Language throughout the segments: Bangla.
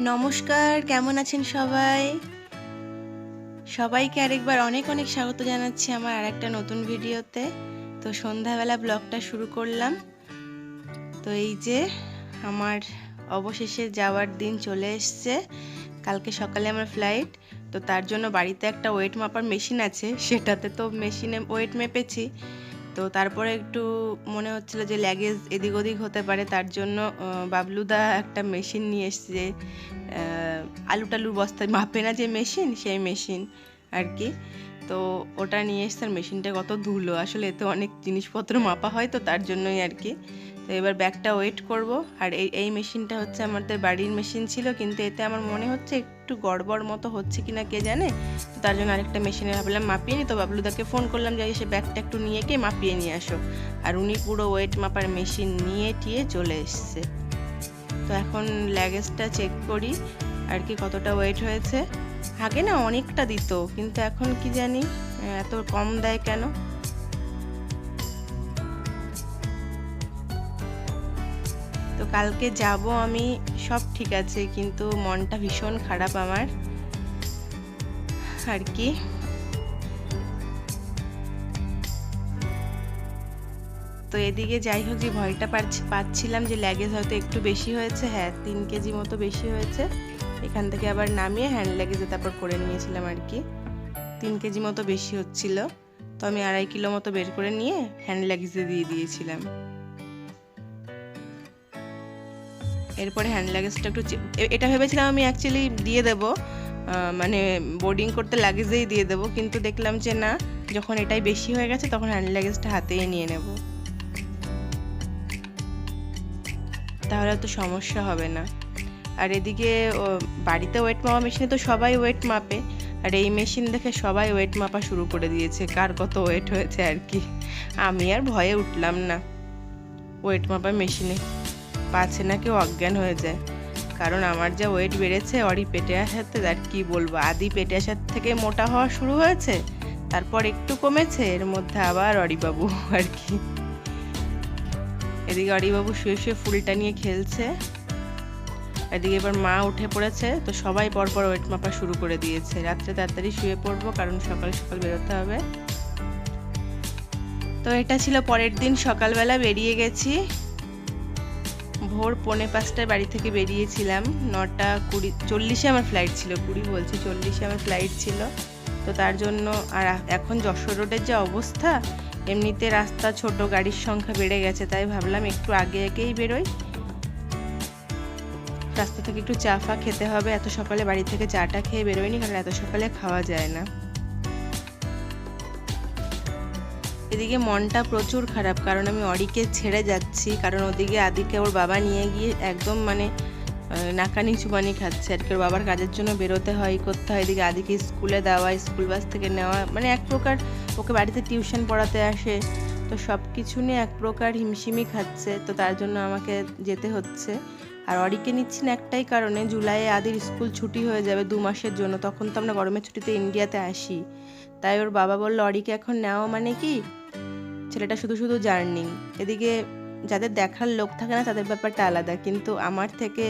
নমস্কার, কেমন আছেন সবাই? সবাইকে আরেকবার অনেক অনেক স্বাগত জানাচ্ছি আমার আর একটা নতুন ভিডিওতে। তো সন্ধ্যাবেলা ব্লগটা শুরু করলাম। তো এই যে আমার অবশেষে যাওয়ার দিন চলে এসছে। কালকে সকালে আমার ফ্লাইট তো তার জন্য বাড়িতে একটা ওয়েট মাপার মেশিন আছে। সেটাতে তো মেশিনে ওয়েট মেপেছি। তো তারপরে একটু মনে হচ্ছিল যে ল্যাগেজ এদিক ওদিক হতে পারে, তার জন্য বাবলুদা একটা মেশিন নিয়ে এসছে আলু টালুর বস্তায় মাপে না যে মেশিন সেই মেশিন আর কি। তো ওটা নিয়ে এসছে, আর মেশিনটা কত ধুলো। আসলে এতে অনেক জিনিসপত্র মাপা হয় তো তার জন্যই আর কি। তো এবার ব্যাগটা ওয়েট করব। আর এই এই মেশিনটা হচ্ছে আমাদের বাড়ির মেশিন ছিল, কিন্তু এতে আমার মনে হচ্ছে একটু গড়বড় মতো হচ্ছে কি না কে জানে? তার জন্য আরেকটা মেশিনে ভাবলাম মাপিয়ে নি। তো বাবলুদাকে ফোন করলাম যে এসে ব্যাগটা একটু নিয়ে গিয়ে মাপিয়ে নিয়ে আসো? আর উনি পুরো ওয়েট মাপার মেশিন নিয়ে টিয়ে চলে এসছে। তো এখন ল্যাগেজটা চেক করি, আর কি কতটা ওয়েট হয়েছে। আগে না অনেকটা দিত, কিন্তু এখন কি জানি, এত কম দেয় কেন? কালকে যাব আমি, সব ঠিক আছে, কিন্তু মনটা ভীষণ খারাপ আমার। আর কি? তো এদিকে যাই হোক, যে ভয়টা পাচ্ছি- পাচ্ছিলাম যে ল্যাগেজ হয়তো একটু বেশি হয়েছে। হ্যাঁ তিন কেজি মতো বেশি হয়েছে। এখান থেকে আবার নামিয়ে হ্যান্ড ল্যাগেজে তারপর করে নিয়েছিলাম আর কি। তিন কেজি মতো বেশি হচ্ছিল। তো আমি আড়াই কিলো মতো বের করে নিয়ে হ্যান্ড ল্যাগেজে দিয়ে দিয়েছিলাম। এরপরে হ্যান্ড লাগেজটা একটু এটা ভেবেছিলাম আমি অ্যাকচুয়ালি দিয়ে দেব। মানে বোর্ডিং করতে লাগেজেই দিয়ে দেবো, কিন্তু দেখলাম যে না, যখন এটাই বেশি হয়ে গেছে তখন হ্যান্ড লাগেজটা হাতেই নিয়ে নেব। তাহলে তো সমস্যা হবে না। আর এদিকে বাড়িতে ওয়েট মাপা মেশিনে তো সবাই ওয়েট মাপে। আর এই মেশিন দেখে সবাই ওয়েট মাপা শুরু করে দিয়েছে, কার কত ওয়েট হয়েছে আর কি। আমি আর ভয়ে উঠলাম না ওয়েট মাপা মেশিনে পাচ্ছে না, কেউ অজ্ঞান হয়ে যায়। কারণ আমার যা ওয়েট বেড়েছে, অরি পেটে আসাতে আর কি বলব? আদি পেটে আসার থেকে মোটা হওয়া শুরু হয়েছে, তারপর একটু কমেছে, এর মধ্যে আবার অরিবাবু আর কি। এদিকে অরিবাবু শুয়ে শুয়ে ফুলটা নিয়ে খেলছে। এদিকে এবার মা উঠে পড়েছে, তো সবাই পরপর ওয়েট মাপা শুরু করে দিয়েছে। রাত্রে তাড়াতাড়ি শুয়ে পড়ব, কারণ সকাল সকাল বেরোতে হবে। তো এটা ছিল পরের দিন, সকালবেলা বেরিয়ে গেছি। ভোর পৌনে পাঁচটায় বাড়ি থেকে বেরিয়েছিলাম। নটা কুড়ি, চল্লিশে আমার ফ্লাইট ছিল, কুড়ি বলছি চল্লিশে আমার ফ্লাইট ছিল। তো তার জন্য আর এখন যশোর রোডের যে অবস্থা, এমনিতে রাস্তা ছোট, গাড়ির সংখ্যা বেড়ে গেছে, তাই ভাবলাম একটু আগে আগেই বেরোই। রাস্তা থেকে একটু চা ফা খেতে হবে, এত সকালে বাড়ি থেকে চাটা খেয়ে বেরোয়নি কারণ এত সকালে খাওয়া যায় না। এদিকে মনটা প্রচুর খারাপ, কারণ আমি অরিকে ছেড়ে যাচ্ছি, কারণ ওদিকে আদিকে ওর বাবা নিয়ে গিয়ে একদম মানে নাকানি চুবানি খাচ্ছে। আর কি, ওর বাবার কাজের জন্য বেরোতে হয়, করতে হয়। এদিকে আদিকে স্কুলে দেওয়া, স্কুল বাস থেকে নেওয়া মানে এক প্রকার ওকে বাড়িতে টিউশন পড়াতে আসে। তো সব কিছু নিয়ে এক প্রকার হিমশিমি খাচ্ছে, তো তার জন্য আমাকে যেতে হচ্ছে। আর অরিকে নিচ্ছি না একটাই কারণে জুলাইয়ে আদির স্কুল ছুটি হয়ে যাবে দু মাসের জন্য, তখন তো আমরা গরমের ছুটিতে ইন্ডিয়াতে আসি। তাই ওর বাবা বলল, অরিকে এখন নেওয়া মানে কি? ছেলেটা শুধু শুধু জার্নি। এদিকে যাদের দেখার লোক থাকে না, তাদের ব্যাপারটা আলাদা। কিন্তু আমার থেকে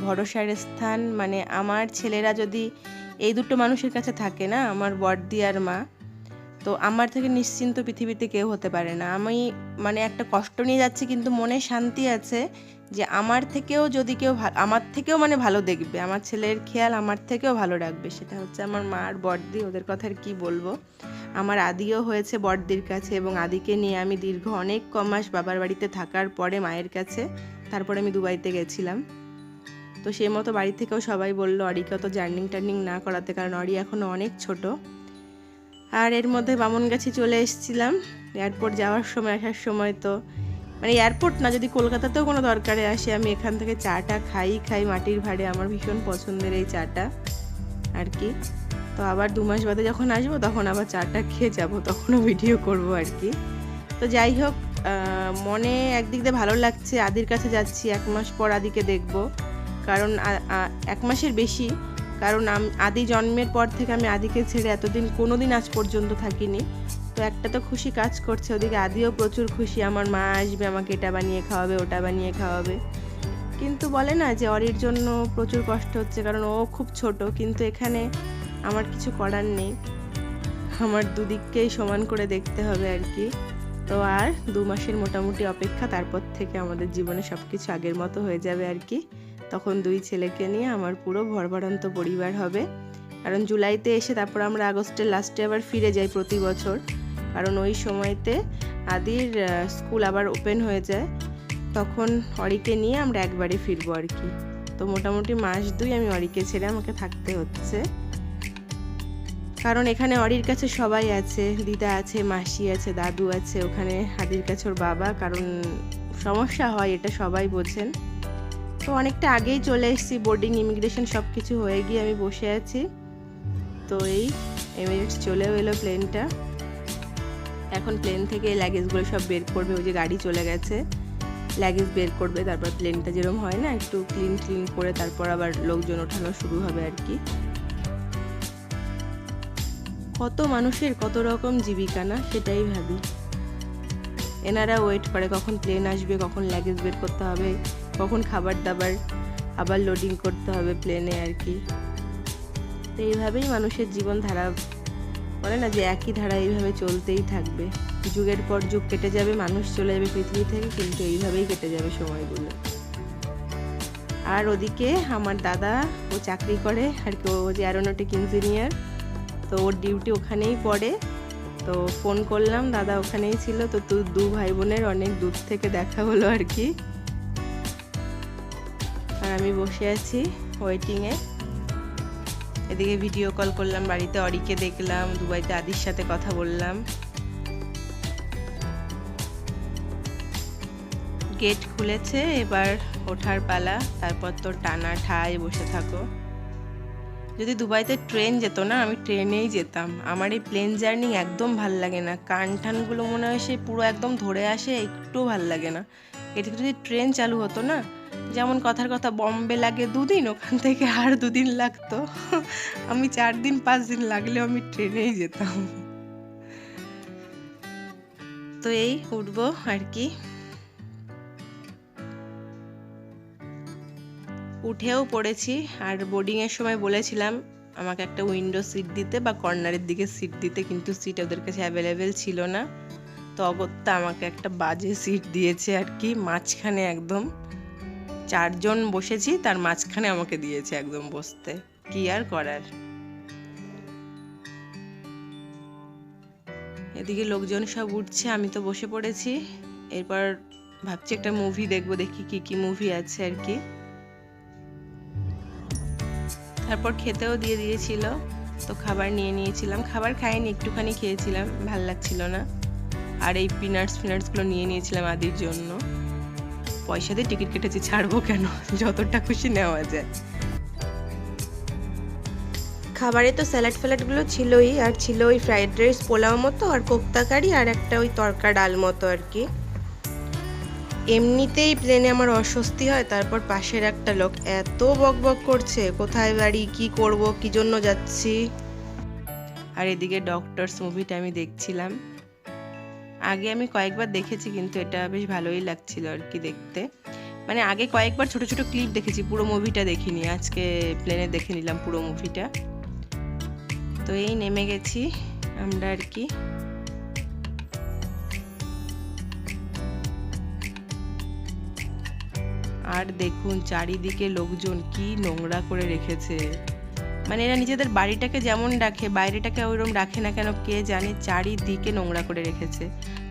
ভরসার স্থান মানে আমার ছেলেরা যদি এই দুটো মানুষের কাছে থাকে না, আমার বড়দি আর মা তো আমার থেকে নিশ্চিন্ত পৃথিবীতে কেউ হতে পারে না। আমি মানে একটা কষ্ট নিয়ে যাচ্ছি, কিন্তু মনে শান্তি আছে যে আমার থেকেও যদি কেউ আমার থেকেও মানে ভালো দেখবে। আমার ছেলের খেয়াল আমার থেকেও ভালো রাখবে। সেটা হচ্ছে আমার মা আর বড়দি, ওদের কথা আর কি বলব? আমার আদিও হয়েছে বড়দির কাছে এবং আদিকে নিয়ে আমি দীর্ঘ অনেক ক মাস বাবার বাড়িতে থাকার পরে মায়ের কাছে, তারপরে আমি দুবাইতে গেছিলাম। তো সেই মতো বাড়ি থেকেও সবাই বলল, অরিকে, অত জার্নিং টার্নিং না করাতে। কারণ অরি এখনও অনেক ছোট। আর এর মধ্যে বামনগাছি চলে এসেছিলাম। এয়ারপোর্ট যাওয়ার সময়, আসার সময় তো। মানে এয়ারপোর্ট না, যদি কলকাতাতেও কোনো দরকারে আসে, আমি এখান থেকে চাটা খাই খাই মাটির ভাড়ে। আমার ভীষণ পছন্দের এই চাটা আর কি। তো আবার দু মাস বাদে যখন আসব, তখন আবার চাটা খেয়ে যাব, তখনও ভিডিও করব আর কি। তো যাই হোক মনে একদিক দিয়ে ভালো লাগছে। আদির কাছে যাচ্ছি, এক মাস পর আদিকে দেখব। কারণ এক মাসের বেশি। কারণ আম- আদি জন্মের পর থেকে আমি আদিকে ছেড়ে এতদিন কোনো দিন আজ পর্যন্ত থাকিনি। তো একটা তো খুশি কাজ করছে, ওদিকে আদিও প্রচুর খুশি। আমার মা আসবে, আমাকে এটা বানিয়ে খাওয়াবে, ওটা বানিয়ে খাওয়াবে। কিন্তু বলে না যে অরির জন্য প্রচুর কষ্ট হচ্ছে, কারণ ও খুব ছোট, কিন্তু এখানে আমার কিছু করার নেই। আমার দুদিককেই সমান করে দেখতে হবে আর কি। তো আর দু মাসের মোটামুটি অপেক্ষা, তারপর থেকে আমাদের জীবনে সব কিছু আগের মতো হয়ে যাবে আর কি। তখন দুই ছেলেকে নিয়ে আমার পুরো ভরভরান্ত পরিবার হবে। কারণ জুলাইতে এসে তারপর আমরা আগস্টের লাস্টে আবার ফিরে যাই প্রতি বছর। কারণ ওই সময়তে আদির স্কুল আবার ওপেন হয়ে যায়। তখন অরিকে নিয়ে আমরা একবারে ফিরবো আর কি। তো মোটামুটি মাস দুই আমি অরিকে ছেড়ে আমাকে থাকতে হচ্ছে। কারণ এখানে অরির কাছে সবাই আছে, দিদা আছে, মাসি আছে, দাদু আছে, ওখানে আদির কাছে ওর বাবা। কারণ সমস্যা হয়, এটা সবাই বোঝেন। তো অনেকটা আগেই চলে এসেছি বোর্ডিং ইমিগ্রেশন সব কিছু হয়ে গিয়ে আমি বসে আছি। তো এই এমিরেটস চলেও এলো প্লেনটা এখন প্লেন থেকে লাগেজগুলো সব বের করবে, ওই যে গাড়ি চলে গেছে। লাগেজ বের করবে, তারপর প্লেনটা যেরকম হয় না, একটু ক্লিন ক্লিন করে তারপর আবার লোকজন ওঠানো শুরু হবে আর কি। কত মানুষের কত রকম জীবিকা না, সেটাই ভাবি। এনারা ওয়েট করে কখন প্লেন আসবে, কখন লাগেজ বের করতে হবে। কখন খাবার দাবার আবার লোডিং করতে হবে প্লেনে আর কি। তো এইভাবেই মানুষের জীবন ধারা বলে না যে একই ধারা এইভাবে চলতেই থাকবে। যুগের পর যুগ কেটে যাবে, মানুষ চলে যাবে পৃথিবী থেকে, কিন্তু এইভাবেই কেটে যাবে সময়গুলো। আর ওদিকে আমার দাদা ও চাকরি করে, আর কি, ও যে অ্যারোনটিক ইঞ্জিনিয়ার তো ওর ডিউটি ওখানেই পড়ে। তো ফোন করলাম, দাদা ওখানেই ছিল, তো দু ভাই বোনের অনেক দূর থেকে দেখা হলো আর কি। আর আমি বসে আছি ওয়েটিংয়ে এদিকে ভিডিও কল করলাম, বাড়িতে অরিকে দেখলাম, দুবাইতে আদির সাথে কথা বললাম। গেট খুলেছে, এবার ওঠার পালা, তারপর তো টানা ঠায় বসে থাকো। যদি দুবাইতে ট্রেন যেত না, আমি ট্রেনেই যেতাম। আমার এই প্লেন জার্নি একদম ভালো লাগে না। কান টানগুলো মনে হয় সে পুরো একদম ধরে আসে, একটু ভালো লাগে না। এদিকে যদি ট্রেন চালু হতো না যেমন কথার কথা বম্বে লাগে দুদিন, ওখান থেকে আর দুদিন লাগতো। আমি চার দিন, পাঁচ দিন লাগলেও আমি ট্রেনেই যেতাম। তো এই উঠবো আর কি। উঠেও পড়েছি, আর বোর্ডিংয়ের সময় বলেছিলাম, আমাকে একটা উইন্ডো সিট দিতে বা কর্নারের দিকে সিট দিতে, কিন্তু সিট ওদের কাছে অ্যাভেলেবেল ছিল না। তো অগত্যা আমাকে একটা বাজে সিট দিয়েছে আর কি, মাঝখানে একদম। চারজন বসেছি, তার মাঝখানে আমাকে দিয়েছে একদম বসতে। কি আর করার? এদিকে লোকজন সব উঠছে, আমি তো বসে পড়েছি। এরপর ভাবছি একটা মুভি দেখব, দেখি কি কি মুভি আছে আর কি। তারপর খেতেও দিয়ে দিয়েছিল, তো খাবার নিয়ে নিয়েছিলাম। খাবার খাইনি, একটুখানি খেয়েছিলাম, ভালো লাগছিল না। আর এই পিনাটস ফিনাটসগুলো নিয়ে নিয়েছিলাম আদির জন্য। পয়সা দিয়ে টিকিট কেটেছি ছাড়বো কেন? যতটা খুশি নেওয়া যায়। খাবারে তো স্যালাড ফ্যালাডগুলো ছিলই আর ছিল ওই ফ্রাইড রাইস পোলাও মতো আর কোপ্তা কারি আর একটা ওই তরকা ডাল মতো আর কি। এমনিতেই প্লেনে আমার অস্বস্তি হয় তারপর পাশের একটা লোক এত বক বক করছে কোথায় বাড়ি কি করব কি জন্য যাচ্ছি? আর এদিকে ডক্টরস মুভিটা আমি দেখছিলাম। আগে আমি কয়েকবার দেখেছি কিন্তু এটা বেশ ভালোই লাগছিল আর কি দেখতে। মানে আগে কয়েকবার ছোট ছোট ক্লিপ দেখেছি, পুরো মুভিটা দেখিনি। আজকে প্লেনে দেখে নিলাম পুরো মুভিটা তো এই নেমে গেছি আমরা আর কি। আর দেখুন চারিদিকে লোকজন কি নোংরা করে রেখেছে। মানে এরা নিজেদের বাড়িটাকে যেমন রাখে, বাইরেটাকে ওইরকম রাখে না কেন, কে জানে চারিদিকে নোংরা করে রেখেছে।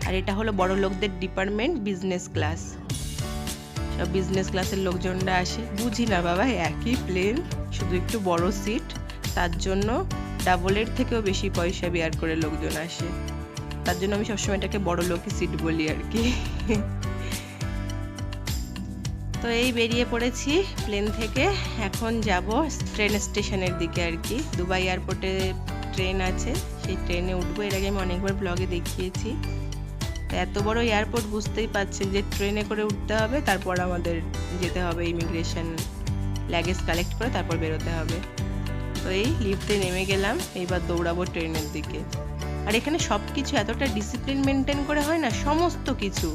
আর এটা হলো বড় লোকদের ডিপার্টমেন্ট বিজনেস ক্লাস সব বিজনেস ক্লাসের লোকজনরা আসে। বুঝি না বাবা, একই প্লেন শুধু একটু বড় সিট তার জন্য ডাবলের থেকেও বেশি পয়সা বিয়ার করে লোকজন আসে। তার জন্য আমি সবসময় এটাকে বড় লোকই সিট বলি আর কি। তো এই বেরিয়ে পড়েছি প্লেন থেকে। এখন যাব ট্রেন স্টেশনের দিকে আর কি। দুবাই এয়ারপোর্টে ট্রেন আছে, সেই ট্রেনে উঠবো। এর আগে আমি অনেকবার ব্লগে দেখিয়েছি। এত বড় এয়ারপোর্ট বুঝতেই পারছেন যে ট্রেনে করে উঠতে হবে, তারপর আমাদের যেতে হবে ইমিগ্রেশন লাগেজ কালেক্ট করে তারপর বেরোতে হবে। তো এই লিফটে নেমে গেলাম, এইবার দৌড়াবো ট্রেনের দিকে। আর এখানে সব কিছু এতটা ডিসিপ্লিন মেনটেন করে হয় না, সমস্ত কিছু।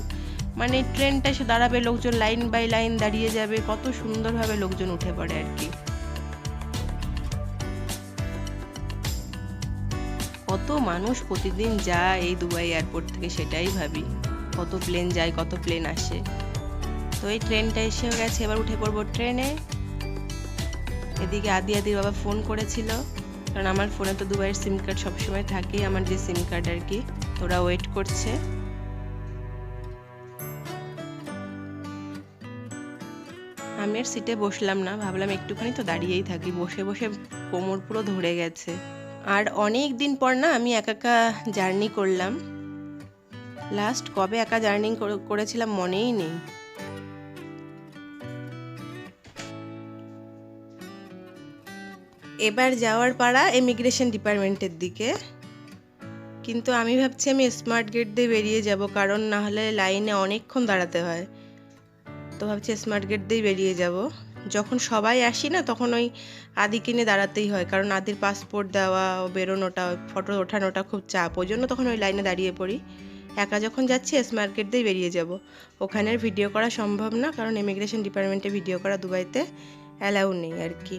মানে ট্রেনটা এসে দাঁড়াবে, লোকজন লাইন বাই লাইন দাঁড়িয়ে যাবে, কত সুন্দরভাবে লোকজন উঠে পড়ে আর কি। কত মানুষ প্রতিদিন যায় এই দুবাই এয়ারপোর্ট থেকে সেটাই ভাবি। কত প্লেন যায়, কত প্লেন আসে। তো এই ট্রেনটা এসেও গেছে, এবার উঠে পড়ব ট্রেনে এদিকে আদি আদির বাবা ফোন করেছিল, কারণ আমার ফোনে তো দুবাইয়ের সিম কার্ড সবসময় থাকেই, আমার যে সিম কার্ড আর কি তোরা ওয়েট করছে। আমি আর সিটে বসলাম না, ভাবলাম একটুখানি তো দাঁড়িয়েই থাকি, বসে বসে কোমর পুরো ধরে গেছে। আর অনেক দিন পর না আমি একা একা জার্নি করলাম। লাস্ট কবে একা জার্নি করেছিলাম মনেই নেই। এবার যাওয়ার পাড়া ইমিগ্রেশন ডিপার্টমেন্টের দিকে। কিন্তু আমি ভাবছি আমি স্মার্ট গেট দিয়ে বেরিয়ে যাব, কারণ না হলে লাইনে অনেকক্ষণ দাঁড়াতে হয়। তো ভাবছি স্মার্ট গেট দিয়েই বেরিয়ে যাব। যখন সবাই আসি না, তখন ওই আদি কিনে দাঁড়াতেই হয়। কারণ আদির পাসপোর্ট দেওয়া, বেরোনোটা ফটো ওঠানোটা খুব চাপ। ওই জন্য তখন ওই লাইনে দাঁড়িয়ে পড়ি। একা যখন যাচ্ছি এস মার্কেট দিয়েই বেরিয়ে যাব। ওখানের ভিডিও করা সম্ভব না, কারণ ইমিগ্রেশন ডিপার্টমেন্টে ভিডিও করা দুবাইতে অ্যালাউ নেই আর কি।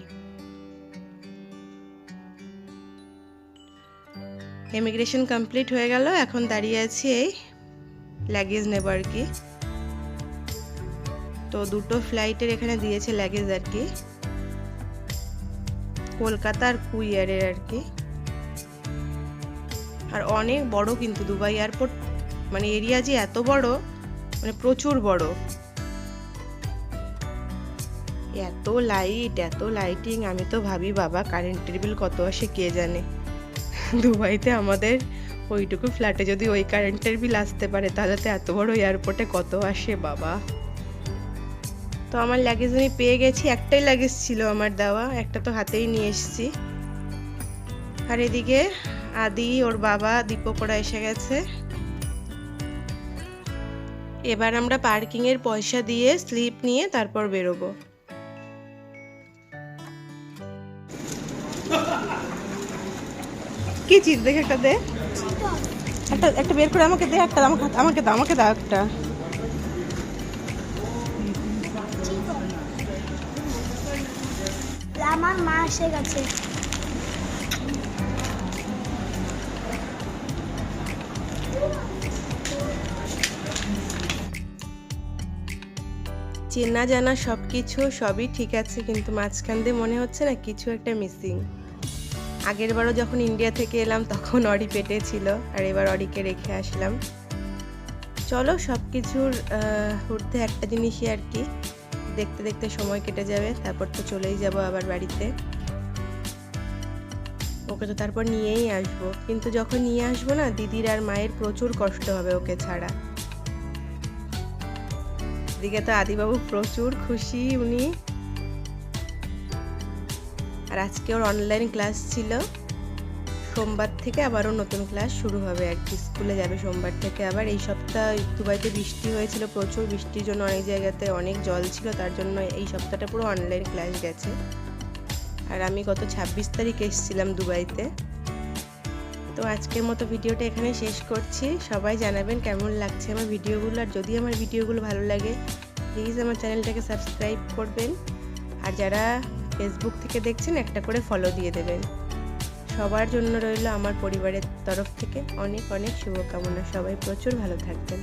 ইমিগ্রেশন কমপ্লিট হয়ে গেল, এখন দাঁড়িয়ে আছি এই লাগেজ নেব আর কি। তো দুটো ফ্লাইটের এখানে দিয়েছে লাগেজ আর কি। কলকাতার কুইয়ারের আর কি। আর অনেক বড় কিন্তু দুবাই এয়ারপোর্ট মানে এরিয়া যে এত বড় মানে প্রচুর বড়। এত লাইট এত লাইটিং আমি তো ভাবি, বাবা কারেন্টের বিল কত আসে, কে জানে? দুবাইতে আমাদের ওইটুকু ফ্ল্যাটে যদি ওই কারেন্টের বিল আসতে পারে, তাহলে তো এত বড় এয়ারপোর্টে কত আসে, বাবা? তো আমার লাগেজ আমি পেয়ে গেছি, একটাই লাগেজ ছিল আমার দেওয়া, একটা তো হাতেই নিয়ে এসেছি। আর এদিকে আদি, ওর বাবা দীপকরা এসে গেছে। এবার আমরা পার্কিং এর পয়সা দিয়ে স্লিপ নিয়ে তারপর বেরোবো। কি চিজ দেখে একটা দে। একটা একটা বের করে আমাকে দে, একটা আমাকে আমাকে দাও আমাকে দাও একটা। আমার মা এসে গেছে। চেনা জানা সব কিছু সবই ঠিক আছে, কিন্তু মাঝখান দিয়ে মনে হচ্ছে না কিছু একটা মিসিং আগের বারও যখন ইন্ডিয়া থেকে এলাম, তখন অডি পেটে ছিল, আর এবার অডিকে রেখে আসলাম। চলো সব কিছুর ঊর্ধ্বে একটা জিনিসই আর কি। দেখতে দেখতে সময় কেটে যাবে, তারপর তো চলেই যাব আবার বাড়িতে। ওকে তো তারপর নিয়েই আসব। কিন্তু যখন নিয়ে আসব না, দিদির আর মায়ের প্রচুর কষ্ট হবে ওকে ছাড়া। এদিকে তো আদিবাবু প্রচুর খুশি উনি। আর আজকে ওর অনলাইন ক্লাস ছিল। সোমবার থেকে আবারও নতুন ক্লাস শুরু হবে আর কি। স্কুলে যাবে সোমবার থেকে আবার। এই সপ্তাহ দুবাইতে বৃষ্টি হয়েছিল প্রচুর। বৃষ্টির জন্য অনেক জায়গাতে অনেক জল ছিল। তার জন্য এই সপ্তাহটা পুরো অনলাইন ক্লাস গেছে। আর আমি গত ছাব্বিশ তারিখ এসেছিলাম দুবাইতে। তো আজকের মতো ভিডিওটা এখানে শেষ করছি। সবাই জানাবেন কেমন লাগছে আমার ভিডিওগুলো। আর যদি আমার ভিডিওগুলো ভালো লাগে প্লিজ আমার চ্যানেলটাকে সাবস্ক্রাইব করবেন। আর যারা ফেসবুক থেকে দেখছেন, একটা করে ফলো দিয়ে দেবেন। সবার জন্য রইল আমার পরিবারের তরফ থেকে অনেক অনেক শুভকামনা। সবাই প্রচুর ভালো থাকবেন।